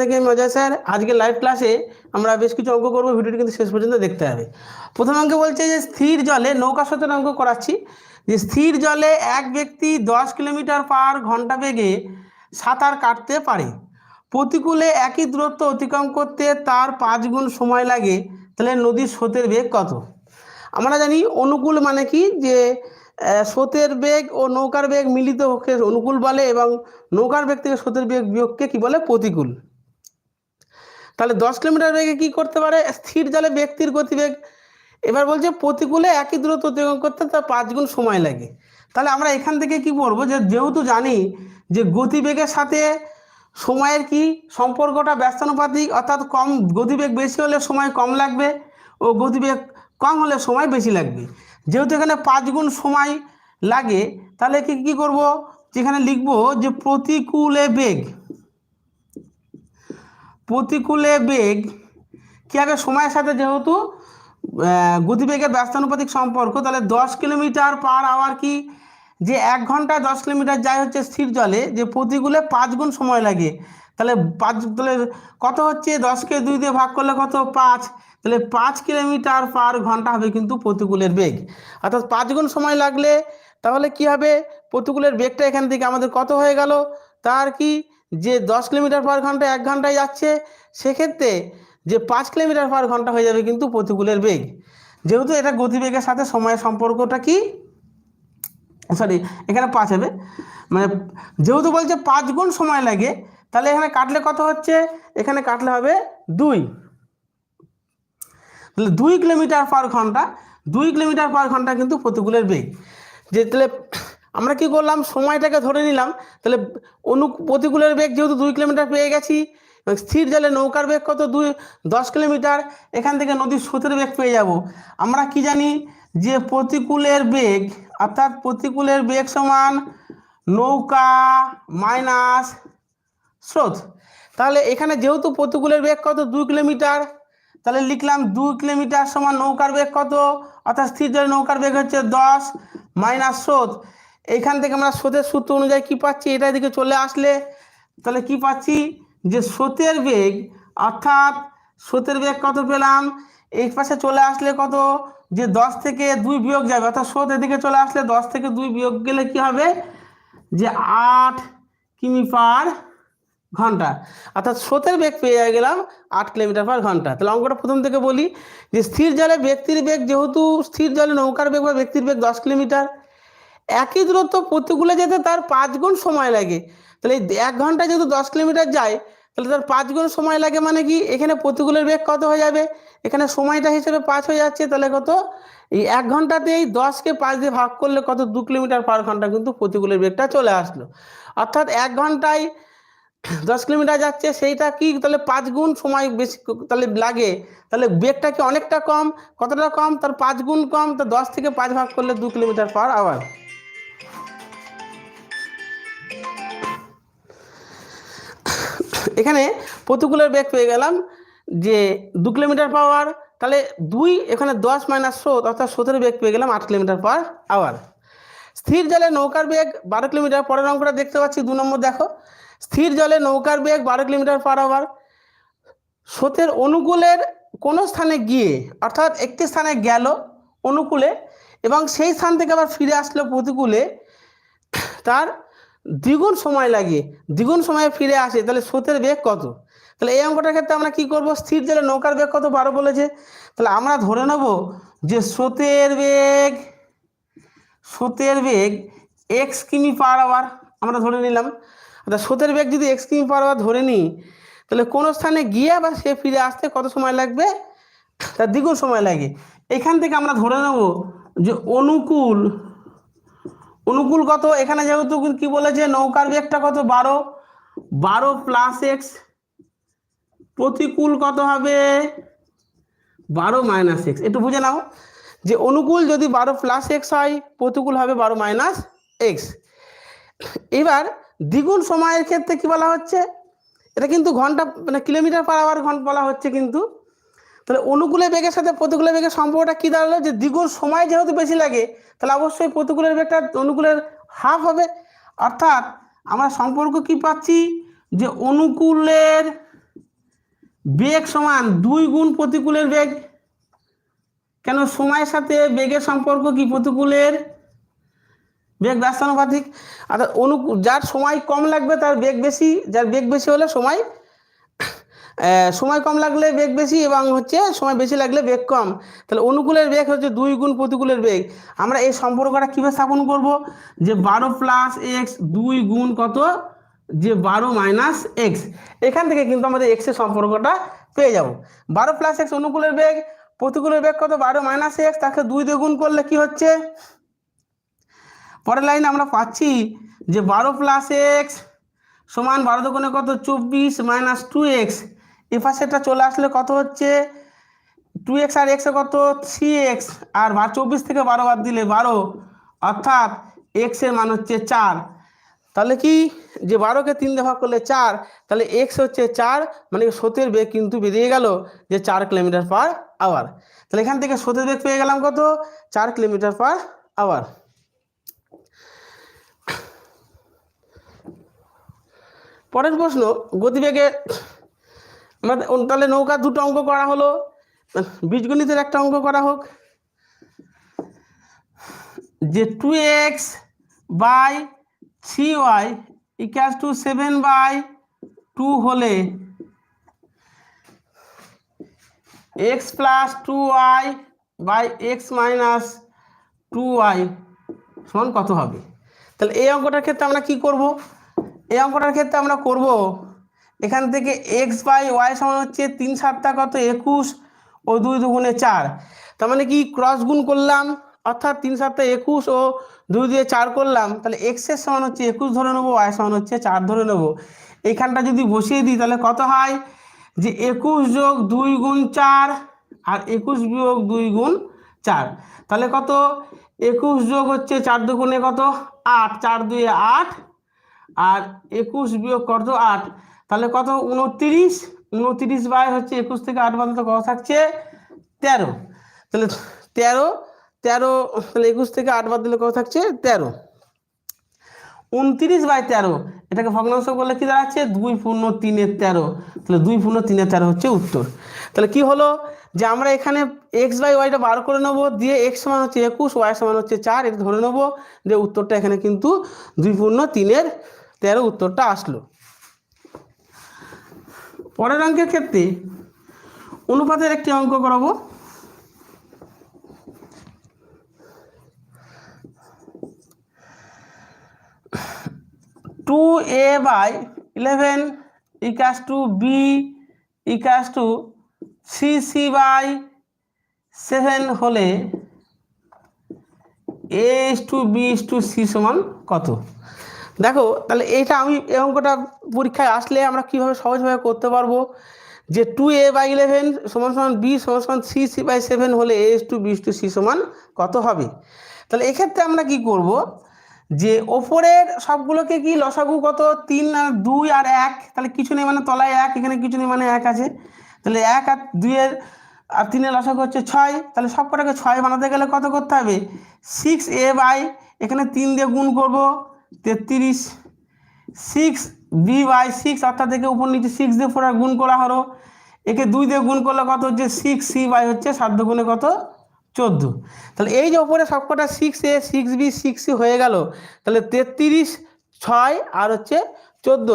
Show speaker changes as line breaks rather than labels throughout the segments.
থেকে মজা, স্যার। আজকে লাইভ ক্লাসে আমরা বেশ কিছু অঙ্ক করব, ভিডিওটি কিন্তু শেষ পর্যন্ত দেখতে হবে। প্রথম অঙ্ক বলছে যে, স্থির জলে নৌকা সচেতন অঙ্ক করাচ্ছি। যে, স্থির জলে এক ব্যক্তি দশ কিলোমিটার পার ঘণ্টা বেগে সাঁতার কাটতে পারে। প্রতিকূলে একই দূরত্ব অতিক্রম করতে তার পাঁচ গুণ সময় লাগে। তাহলে নদীর স্রোতের বেগ কত? আমরা জানি অনুকূল মানে কি? যে স্রোতের বেগ ও নৌকার বেগ মিলিত অনুকূল বলে এবং নৌকার বেগ থেকে স্রোতের বেগ বিয়োগকে কি বলে? প্রতিকূল। তাহলে দশ কিলোমিটার বেগে কি করতে পারে? স্থির জলে ব্যক্তির গতিবেগ। এবার বলছে প্রতিকূলে একই দূরত্ব অতিক্রম করতে তার পাঁচ গুণ সময় লাগে। তাহলে আমরা এখান থেকে কি করব? যে যেহেতু জানি যে গতিবেগের সাথে সময়ের কি সম্পর্কটা ব্যস্তানুপাতিক, অর্থাৎ কম গতিবেগ বেশি হলে সময় কম লাগবে ও গতিবেগ কম হলে সময় বেশি লাগবে। যেহেতু এখানে পাঁচ গুণ সময় লাগে, তাহলে কি কি করব? যেখানে লিখব যে প্রতিকূলে বেগ। প্রতিকূলে বেগ, কি হবে সময়ের সাথে যেহেতু গতিবেগের ব্যস্তানুপাতিক সম্পর্ক, তাহলে দশ কিলোমিটার পার আওয়ার কি যে এক ঘণ্টা দশ কিলোমিটার যায় হচ্ছে স্থির জলে, যে প্রতিকূলে পাঁচ গুণ সময় লাগে। তাহলে পাঁচ, তাহলে কত হচ্ছে? দশকে দুই দিয়ে ভাগ করলে কত? পাঁচ। তাহলে পাঁচ কিলোমিটার পার ঘণ্টা হবে কিন্তু প্রতিকূলের বেগ। অর্থাৎ পাঁচ গুণ সময় লাগলে তাহলে কি হবে? প্রতিকূলের বেগটা এখান থেকে আমাদের কত হয়ে গেল? তার কি যে দশ কিলোমিটার পার ঘণ্টা এক ঘন্টায় যাচ্ছে, সেক্ষেত্রে যে পাঁচ কিলোমিটার পার ঘণ্টা হয়ে যাবে কিন্তু প্রতিকূলের বেগ। যেহেতু এটা গতিবেগের সাথে সময়ের সম্পর্কটা কি? সরি এখানে পাঁচ হবে। মানে যেহেতু বলছে পাঁচ গুণ সময় লাগে, তাহলে এখানে কাটলে কত হচ্ছে? এখানে কাটলে হবে দুই। তাহলে দুই কিলোমিটার পার ঘণ্টা, দুই কিলোমিটার পার ঘণ্টা কিন্তু প্রতিকূলের বেগ। যে তাহলে আমরা কি করলাম? সময়টাকে ধরে নিলাম। তাহলে অনু, প্রতিকূলের বেগ যেহেতু দুই কিলোমিটার পেয়ে গেছি স্থির জলে নৌকার বেগ কত? দুই, দশ কিলোমিটার, এখান থেকে নদীর স্রোতের বেগ পেয়ে যাব। আমরা কি জানি যে প্রতিকূলের বেগ, অর্থাৎ প্রতিকূলের বেগ সমান নৌকা মাইনাস স্রোত। তাহলে এখানে যেহেতু প্রতিকূলের বেগ কত? দুই কিলোমিটার, তাহলে লিখলাম দুই কিলোমিটার সমান নৌকার বেগ কত? অর্থাৎ স্থির জলে নৌকার বেগ হচ্ছে দশ মাইনাস স্রোত। এইখান থেকে আমরা স্রোতের সূত্র অনুযায়ী কি পাচ্ছি? এটা দিকে চলে আসলে তাহলে কি পাচ্ছি? যে স্রোতের বেগ, অর্থাৎ স্রোতের বেগ কত পেলাম? এই পাশে চলে আসলে কত? যে দশ থেকে দুই বিয়োগ যাবে, অর্থাৎ স্রোত এদিকে চলে আসলে দশ থেকে দুই বিয়োগ গেলে কি হবে? যে আট কিমি পার ঘণ্টা, অর্থাৎ স্রোতের বেগ পেয়ে গেলাম আট কিলোমিটার পার ঘণ্টা। তাহলে অঙ্কটা প্রথম থেকে বলি যে স্থির জলে ব্যক্তির বেগ যেহেতু স্থির জলে নৌকার বেগ বা ব্যক্তির বেগ দশ কিলোমিটার একই দূরত্ব প্রতিকূলে যেতে তার পাঁচ গুণ সময় লাগে। তাহলে এক ঘন্টায় যেহেতু দশ কিলোমিটার যায়, তাহলে তার পাঁচ গুণ সময় লাগে মানে কি? এখানে প্রতিকূলের বেগ কত হয়ে যাবে? এখানে সময়টা হিসেবে পাঁচ হয়ে যাচ্ছে, তাহলে কত? এই এক ঘন্টাতেই দশকে পাঁচ দিয়ে ভাগ করলে কত? দু কিলোমিটার পার ঘণ্টা কিন্তু প্রতিকূলের বেগটা চলে আসলো। অর্থাৎ এক ঘন্টায় দশ কিলোমিটার যাচ্ছে, সেইটা কি? তাহলে পাঁচ গুণ সময় বেশি তাহলে লাগে। তাহলে বেগটা কি অনেকটা কম? কতটা কম? তার পাঁচ গুণ কম, তো দশ থেকে পাঁচ ভাগ করলে দু কিলোমিটার পার আওয়ার। এখানে প্রতিকূলের বেগ পেয়ে গেলাম যে দু কিলোমিটার পার আওয়ার তাহলে দুই এখানে দশ মাইনাস স্রোত, অর্থাৎ স্রোতের বেগ পেয়ে গেলাম আট কিলোমিটার পার আওয়ার স্থির জলে নৌকার বেগ বারো কিলোমিটার পরের অঙ্কটা দেখতে পাচ্ছি, দু নম্বর দেখো। স্থির জলে নৌকার বেগ বারো কিলোমিটার পার আওয়ার স্রোতের অনুকূলের কোনো স্থানে গিয়ে, অর্থাৎ একটি স্থানে গেল অনুকূলে, এবং সেই স্থান থেকে আবার ফিরে আসলো প্রতিকূলে, তার দ্বিগুণ সময় লাগে, দ্বিগুণ সময়ে ফিরে আসে, তাহলে স্রোতের বেগ কত? তাহলে এই অঙ্কটার ক্ষেত্রে আমরা কি করব? স্থির জলে নৌকার বেগ কত? বারো বলেছে। তাহলে আমরা ধরে নেব যে স্রোতের বেগ স্রোতের বেগ এক্স কিমি পার আওয়ার আমরা ধরে নিলাম। অর্থাৎ স্রোতের বেগ যদি এক্স কিমি পার আওয়ার ধরে নিই, তাহলে কোনো স্থানে গিয়ে বা সে ফিরে আসতে কত সময় লাগবে? তার দ্বিগুণ সময় লাগে। এখান থেকে আমরা ধরে নেব যে অনুকূল অনুকূল কত এখানে যেহেতু কি বলেছে, নৌকার বেগটা কত? বারো। বারো প্লাস এক্স প্রতিকূল কত হবে বারো মাইনাস এক্স একটু বুঝে নাও যে অনুকূল যদি বারো প্লাস এক্স হয়, প্রতিকূল হবে বারো মাইনাস এক্স এবার দ্বিগুণ সময়ের ক্ষেত্রে কি বলা হচ্ছে? এটা কিন্তু ঘণ্টা মানে কিলোমিটার পার আওয়ার ঘণ্টা বলা হচ্ছে কিন্তু তাহলে অনুকূলের বেগের সাথে প্রতিকূলের বেগের সম্পর্কটা কি দাঁড়াল? যে দ্বিগুণ সময় যেহেতু বেশি লাগে, তাহলে অবশ্যই প্রতিকূলের বেগটা অনুকূলের হাফ হবে। অর্থাৎ আমরা সম্পর্ক কি পাচ্ছি? যে অনুকূলের বেগ সমান দুই গুণ প্রতিকূলের বেগ। কেন সময়ের সাথে বেগের সম্পর্ক কি প্রতিকূলের? বেগ ব্যস্তানুপাতিক অর্থাৎ অনুকূল যার সময় কম লাগবে, তার বেগ বেশি। যার বেগ বেশি হলে সময় সময় কম লাগলে বেগ বেশি এবং হচ্ছে সময় বেশি লাগলে বেগ কম। তাহলে অনুকূলের বেগ হচ্ছে দুই গুণ প্রতিকূলের বেগ। আমরা এই সম্পর্কটা কীভাবে স্থাপন করব? যে বারো প্লাস এক্স দুই গুণ কত? যে বারো মাইনাস এক্স এখান থেকে কিন্তু আমাদের এক্সের সম্পর্কটা পেয়ে যাব। বারো প্লাস এক্স অনুকূলের বেগ, প্রতিকূলের বেগ কত? বারো মাইনাস এক্স তাকে দুই দিয়ে গুণ করলে কি হচ্ছে? পরের লাইনে আমরা পাচ্ছি যে বারো প্লাস এক্স সমান বারো দোকানে কত? চব্বিশ মাইনাস টু এক্স এ পাশেটা চলে আসলে কত হচ্ছে? টু এক্স আর এক্সে কত? থ্রি এক্স আর বা চব্বিশ থেকে বারো বাদ দিলে বারো। অর্থাৎ এক্সের মান হচ্ছে চার। তাহলে কি? যে বারোকে তিন ভাগ করলে চার, তাহলে এক্স হচ্ছে চার মানে স্রোতের বেগ কিন্তু বেরিয়ে গেল যে চার কিলোমিটার পার আওয়ার তাহলে এখান থেকে স্রোতের বেগ পেয়ে গেলাম কত? চার কিলোমিটার পার আওয়ার পরের প্রশ্ন, গতিবেগে তাহলে নৌকা দুটো অঙ্ক করা হলো। বীজগণিতের একটা অঙ্ক করা হোক। যে two x by three y equals two seven by two হলে x plus two y by x minus two y সমান কত হবে? তাহলে এই অঙ্কটার ক্ষেত্রে আমরা কি করব? এই অঙ্কটার ক্ষেত্রে আমরা করব এখান থেকে এক্স বাই ওয়াই সমান হচ্ছে তিন সাতটা কত? একুশ ও দুই দুগুণে চার। তার মানে কি? ক্রস গুণ করলাম, অর্থাৎ তিন সাতটা একুশ ও দুই দিয়ে চার করলাম, তাহলে এক্সের সমান হচ্ছে একুশ ধরে নেব ওয়াই সমান হচ্ছে চার ধরে নেব। এইখানটা যদি বসিয়ে দিই, তাহলে কত হয়? যে একুশ যোগ দুই গুণ চার আর একুশ বিয়োগ দুই গুণ চার। তাহলে কত? একুশ যোগ হচ্ছে চার দুগুণে কত? আট। চার দুই আট আর একুশ বিয়োগ কত? আট। তাহলে কত? উনত্রিশ। উনত্রিশ বাই হচ্ছে একুশ থেকে আট বাদ কত থাকছে? তেরো। তাহলে তেরো তেরো, তাহলে একুশ থেকে আট বাদ দিলে কত থাকছে? তেরো। উনত্রিশ বাই তেরো, এটাকে ভগ্নাংশ করলে কি দাঁড়াচ্ছে? দুই পূর্ণ তিনের তেরো। তাহলে দুই পূর্ণ তিনের তেরো হচ্ছে উত্তর। তাহলে কি হলো? যে আমরা এখানে এক্স বাই ওয়াইটা বার করে নেব, দিয়ে এক্স সমান হচ্ছে একুশ ওয়াই সমান হচ্ছে চার, এটা ধরে নেব যে উত্তরটা এখানে কিন্তু দুই পূর্ণ তিনের তেরো উত্তরটা আসলো। পরের অঙ্কের ক্ষেত্রে অনুপাতের একটি অঙ্ক করাবো। Two a by eleven equals two b equals two c c by seven হলে a is two b two c সমান কত? দেখো, তাহলে এইটা আমি এই অঙ্কটা পরীক্ষায় আসলে আমরা কীভাবে সহজভাবে করতে পারব? যে টু এ বাই ইলেভেন সমান সমান বি সমান সমান সি সি বাই সেভেন হলে a is two b is two c সমান কত হবে? তাহলে এক্ষেত্রে আমরা কি করব? যে ওপরের সবগুলোকে কি লসাগু কত? তিন আর দুই আর এক। তাহলে কিছু নেই মানে তলায় এক, এখানে কিছু নেই মানে এক আছে। তাহলে এক আর দুইয়ের আর তিনের লসাগু হচ্ছে ছয়। তাহলে সব কটাকে ছয় বানাতে গেলে কত করতে হবে? সিক্স এ বাই এখানে তিন দিয়ে গুণ করব। তেত্রিশ সিক্স বি বাই সিক্স অর্থাৎ একে উপর নিচে সিক্স দিয়ে ফোর গুণ করা হলো। একে দুই দিয়ে গুণ করলে কত হচ্ছে? সিক্স সি বাই হচ্ছে সাত গুণে কত? চোদ্দ। তাহলে এই যে ওপরে সবকটা six a six b six c হয়ে গেল, তাহলে তেত্রিশ, ছয় আর হচ্ছে চোদ্দ।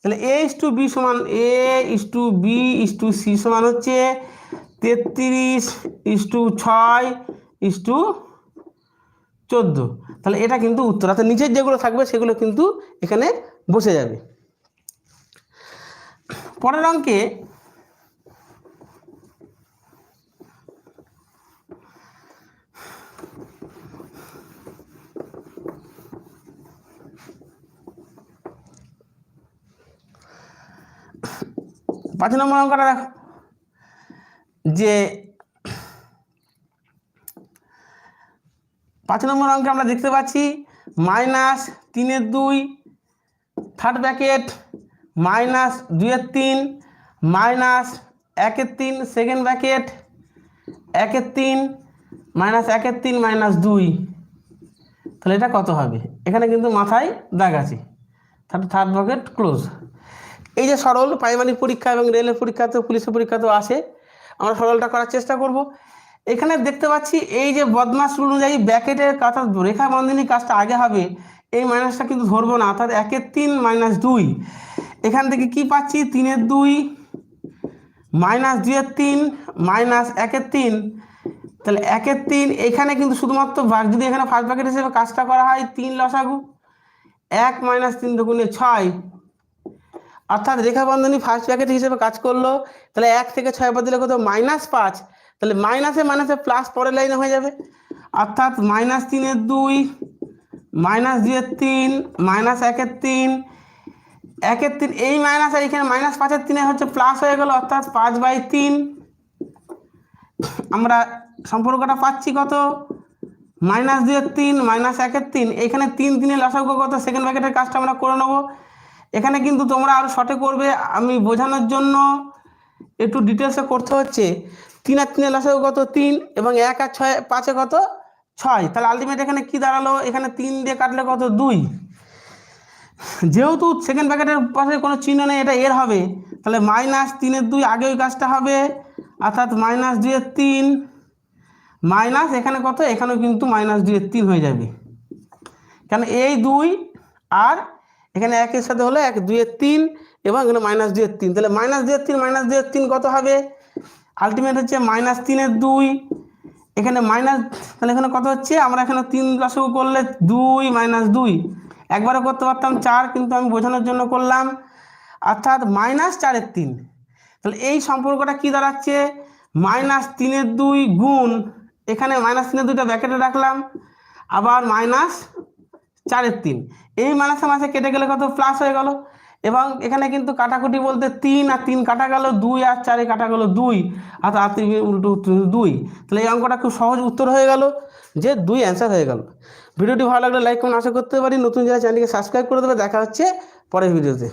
তাহলে এ ইস টু বি সমান a is two b is two c সমান হচ্ছে তেত্রিশ ইস টু ছয় ইস টু চোদ্দ। তাহলে এটা কিন্তু উত্তর। অর্থাৎ নিচের যেগুলো থাকবে, সেগুলো কিন্তু এখানে বসে যাবে। পরের অঙ্কে পাঁচ নম্বর অঙ্কটা দেখো। যে পাঁচ নম্বর অঙ্কে আমরা দেখতে পাচ্ছি মাইনাস তিনের দুই থার্ড ব্র্যাকেট মাইনাস দুইয়ের তিন, মাইনাস একের তিন সেকেন্ড ব্র্যাকেট একের তিন, মাইনাস একের তিন, মাইনাস দুই। তাহলে এটা কত হবে? এখানে কিন্তু মাথায় দাগ আছে। থার্ড থার্ড ব্র্যাকেট ক্লোজ এই যে সরল প্রাইমারি পরীক্ষা এবং রেলের পরীক্ষাতেও পুলিশের পরীক্ষা তো আসে। আমরা সরলটা করার চেষ্টা করব। এখানে দেখতে পাচ্ছি এই যে বদমাস অনুযায়ী ব্যাকেটের কাটা রেখা বন্ধনী কাজটা আগে হবে, এই মাইনাসটা কিন্তু ধরবো না, অর্থাৎ একের তিন মাইনাস দুই। এখান থেকে কি পাচ্ছি? তিনের দুই মাইনাস দুইয়ের তিন মাইনাস একের তিন। তাহলে একের তিন, এখানে কিন্তু শুধুমাত্র ভাগ, যদি এখানে ফার্স্ট ব্র্যাকেট হিসেবে কাজটা করা হয়, তিন লসাগু, এক মাইনাস তিন দুগুণে ছয়। অর্থাৎ রেখা বন্ধনী ফার্স্ট ব্র্যাকেট হিসেবে কাজ করল, তাহলে এক থেকে ছয় বাদ দিলে কত? মাইনাস পাঁচ। তাহলে মাইনাসে মাইনাসে প্লাস পরের লাইনে হয়ে যাবে। অর্থাৎ মাইনাস তিনের দুই মাইনাস দুইয়ের তিন মাইনাস একের তিন একের তিন, এই মাইনাস আর এখানে মাইনাস পাঁচের তিনে হচ্ছে প্লাস হয়ে গেল, অর্থাৎ পাঁচ বাই তিন। আমরা সম্পর্কটা পাচ্ছি কত? মাইনাস দুইয়ের তিন মাইনাস একের তিন। এখানে তিন তিনে লসাগু কত? সেকেন্ড ব্র্যাকেটের কাজটা আমরা করে নেব। এখানে কিন্তু তোমরা আরও শর্টে করবে, আমি বোঝানোর জন্য একটু ডিটেলসে করতে হচ্ছে। তিন আর তিনে লসাগু কত? তিন এবং এক আর ছয়, পাঁচে কত? ছয়। তাহলে আলটিমেট এখানে কি দাঁড়াল? এখানে তিন দিয়ে কাটলে কত? দুই। যেহেতু সেকেন্ড ব্র্যাকেটের পাশে কোনো চিহ্ন নেই, এটা এর হবে। তাহলে মাইনাস তিনের দুই আগে ওই কাজটা হবে। অর্থাৎ মাইনাস দুইয়ের তিন। মাইনাস এখানে কত? এখানেও কিন্তু মাইনাস দুইয়ের তিন হয়ে যাবে। কেন এই দুই আর এখানে একের সাথে হলো এক দুইয়ের তিন এবং এখানে মাইনাস দুইয়ের তিন। তাহলে মাইনাস দুইয়ের তিন মাইনাস দুইয়ের তিন কত হবে? আলটিমেট হচ্ছে মাইনাস তিনের দুই। এখানে মাইনাস তাহলে এখানে কত হচ্ছে? আমরা এখানে তিন দশক করলে দুই মাইনাস দুই। একবারও করতে পারতাম চার, কিন্তু আমি বোঝানোর জন্য করলাম। অর্থাৎ মাইনাস চারের তিন। তাহলে এই সম্পর্কটা কি দাঁড়াচ্ছে? মাইনাস তিনের দুই গুণ, এখানে মাইনাস তিনের দুইটা ব্যাকেটে রাখলাম। আবার মাইনাস চারের তিন। এই মাইনাসে মাসে কেটে গেলে কত? প্লাস হয়ে গেল। এবং এখানে কিন্তু কাটাকুটি বলতে তিন আর তিন কাটা গেল, দুই আর চারে কাটা গেল দুই। আর থেকে উল্টো দুই। তাহলে এই অঙ্কটা খুব সহজ উত্তর হয়ে গেল যে দুই অ্যান্সার হয়ে গেল। ভিডিওটি ভালো লাগলে লাইক কমেন্ট আশা করতে পারি। নতুন যারা চ্যানেলকে সাবস্ক্রাইব করে দেবে, দেখা হচ্ছে পরের ভিডিওতে।